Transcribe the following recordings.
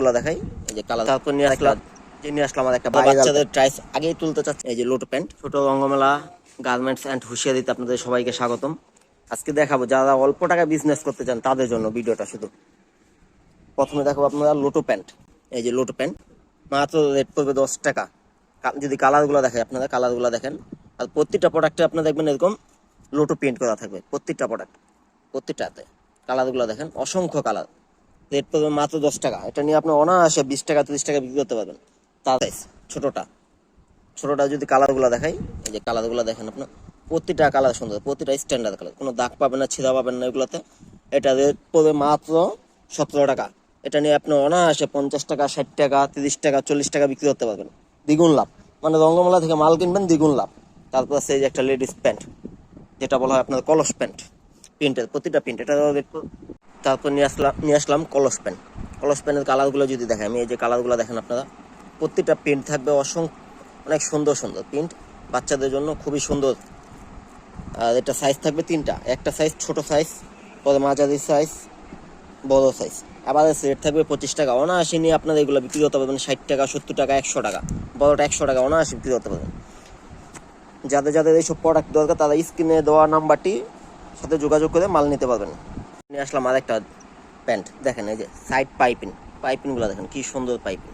গুলো দেখাই। এই যে কালার তারপর নিয়ে আসলাম। যে নিয়ে আসলাম আমার একটা বাচ্চাদের ট্রাইস আগেই তুলতে চাচ্ছি। এই যে লোটো প্যান্ট ছোট রঙ্গমেলা গার্মেন্টস অ্যান্ড হুঁশিয়ারিতে আপনাদের সবাইকে স্বাগতম। আজকে দেখাবো যারা অল্প টাকা বিজনেস করতে চান তাদের জন্য ভিডিওটা শুধু। প্রথমে দেখাবো আপনারা লোটো প্যান্ট এই যে লোটো প্যান্ট মাত্র রেট পড়বে দশ টাকা। যদি কালারগুলো দেখেন আপনারা কালারগুলো দেখেন। আর প্রত্যেকটা প্রোডাক্টে আপনারা দেখবেন এরকম লোটো প্রিন্ট করা থাকবে। প্রত্যেকটা প্রোডাক্ট প্রত্যেকটাতে কালারগুলো দেখেন। অসংখ্য কালার। রেট পড়বে মাত্র দশ টাকা। এটা নিয়ে আপনি অনায়াসে বিশ টাকা, তিরিশ টাকা বিক্রি করতে পারবেন। সাইজ ছোটোটা। ছোটোটা যদি কালারগুলো দেখাই, এই যে কালারগুলো দেখেন আপনার প্রতিটা কালার সুন্দর, প্রতিটা স্ট্যান্ডার্ড কালার কোনো দাগ পাবেন না, ছিঁড়া পাবেন না এগুলোতে। এটা রেট পড়বে মাত্র সতেরো টাকা। এটা নিয়ে আপনি অনায়াসে পঞ্চাশ টাকা, ষাট টাকা, তিরিশ টাকা, চল্লিশ টাকা বিক্রি করতে পারবেন। দ্বিগুণ লাভ। মানে রঙ্গমেলা থেকে মাল কিনবেন, দ্বিগুণ লাভ। তারপর এই যে একটা লেডিস প্যান্ট যেটা বলা হয় আপনার কলস প্যান্ট প্রিন্টের প্রতিটা প্রিন্ট এটা রেট তারপর নিয়ে আসলাম নিয়ে আসলাম কলস প্যান্ট কলস প্যান্টের কালারগুলো যদি দেখেন, আমি এই যে কালারগুলো দেখেন আপনারা, প্রত্যেকটা প্রিন্ট থাকবে অসংখ্য, অনেক সুন্দর সুন্দর প্রিন্ট বাচ্চাদের জন্য খুবই সুন্দর। আর এটা সাইজ থাকবে তিনটা। একটা সাইজ ছোট সাইজ পরে মাঝারি সাইজ বড় সাইজ আবার রেট থাকবে পঁচিশ টাকা। অনায়াসে নিয়ে আপনারা এগুলো বিক্রি করতে পারবেন ষাট টাকা, সত্তর টাকা, একশো টাকা। বড়টা একশো টাকা, অনায়াসে বিক্রি করতে পারবেন। যাদের যাদের এইসব প্রোডাক্ট দরকার, তারা স্ক্রিনে দেওয়া নাম্বারটি সাথে যোগাযোগ করে মাল নিতে পারবেন। নিয়ে আসলাম আরেকটা প্যান্ট। দেখেন এই যে সাইড পাইপিং পাইপিংগুলো দেখেন কি সুন্দর পাইপিং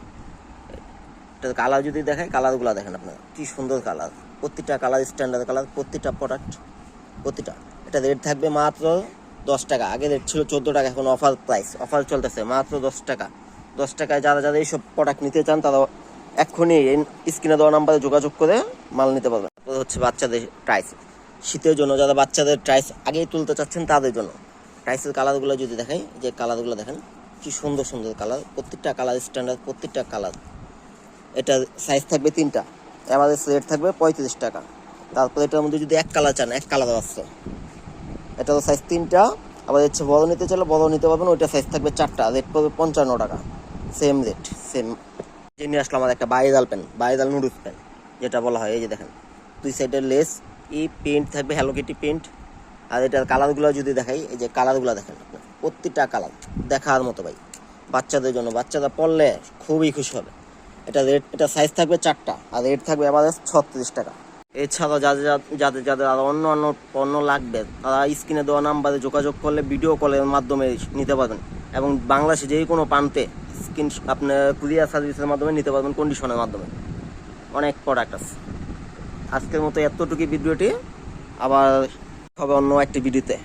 এটা কালার যদি দেখায় কালারগুলো দেখেন আপনারা, কি সুন্দর কালার প্রতিটা কালার স্ট্যান্ডার্ড কালার প্রতিটা প্রোডাক্ট প্রতিটা। এটা রেট থাকবে মাত্র দশ টাকা। আগে রেট ছিল চোদ্দ টাকা, এখন অফার প্রাইস অফার চলতেছে মাত্র দশ টাকা। দশ টাকায় যারা যারা এইসব প্রোডাক্ট নিতে চান, তারা এক্ষুনি স্ক্রিনে দেওয়া নাম্বারে যোগাযোগ করে মাল নিতে পারবেন। হচ্ছে বাচ্চাদের প্রাইস শীতের জন্য যারা বাচ্চাদের প্রাইস আগেই তুলতে চাচ্ছেন, তাদের জন্য। প্রাইসের কালারগুলো যদি দেখাই যে কালারগুলো দেখেন, কি সুন্দর সুন্দর কালার প্রত্যেকটা কালার স্ট্যান্ডার্ড প্রত্যেকটা কালার এটা সাইজ থাকবে তিনটা। এভারেজ রেট থাকবে পঁয়ত্রিশ টাকা। তারপরে এটার মধ্যে যদি এক কালার চান, এক কালার এটা তো সাইজ তিনটা। আবার হচ্ছে বড় নিতে চাইলে বড় নিতে পারবেন, ওইটা সাইজ থাকবে চারটা। রেট পড়বে পঞ্চান্ন টাকা। সেম রেট সেম যে নিয়ে আসলাম আমার একটা viral pen viral noodles pen যেটা বলা হয়। এই যে দেখেন, দুই সাইডের লেস ই প্রিন্ট থাকবে হ্যালো কিটি প্রিন্ট আর এটার কালারগুলো যদি দেখাই, এই যে কালারগুলো দেখেন প্রত্যেকটা কালার দেখার মতো ভাই। বাচ্চাদের জন্য, বাচ্চারা পড়লে খুবই খুশি হবে। এটা রেট, এটা সাইজ থাকবে চারটা, আর রেট থাকবে এভারেজ ছত্রিশ টাকা। এছাড়াও যাদের, যাদের- যাদের যাদের আরও অন্য অন্য, পণ্য লাগবে, তারা স্ক্রিনে দেওয়া নাম্বারে যোগাযোগ করলে ভিডিও কলের মাধ্যমে নিতে পারবেন। এবং বাংলাদেশে যে কোনো প্রান্তে স্ক্রিন আপনার কুরিয়ার সার্ভিসের মাধ্যমে নিতে পারবেন কন্ডিশনের মাধ্যমে। অনেক প্রোডাক্ট আছে। আজকের মতো এতটুকু ভিডিওটি আবার হবে অন্য একটি ভিডিওতে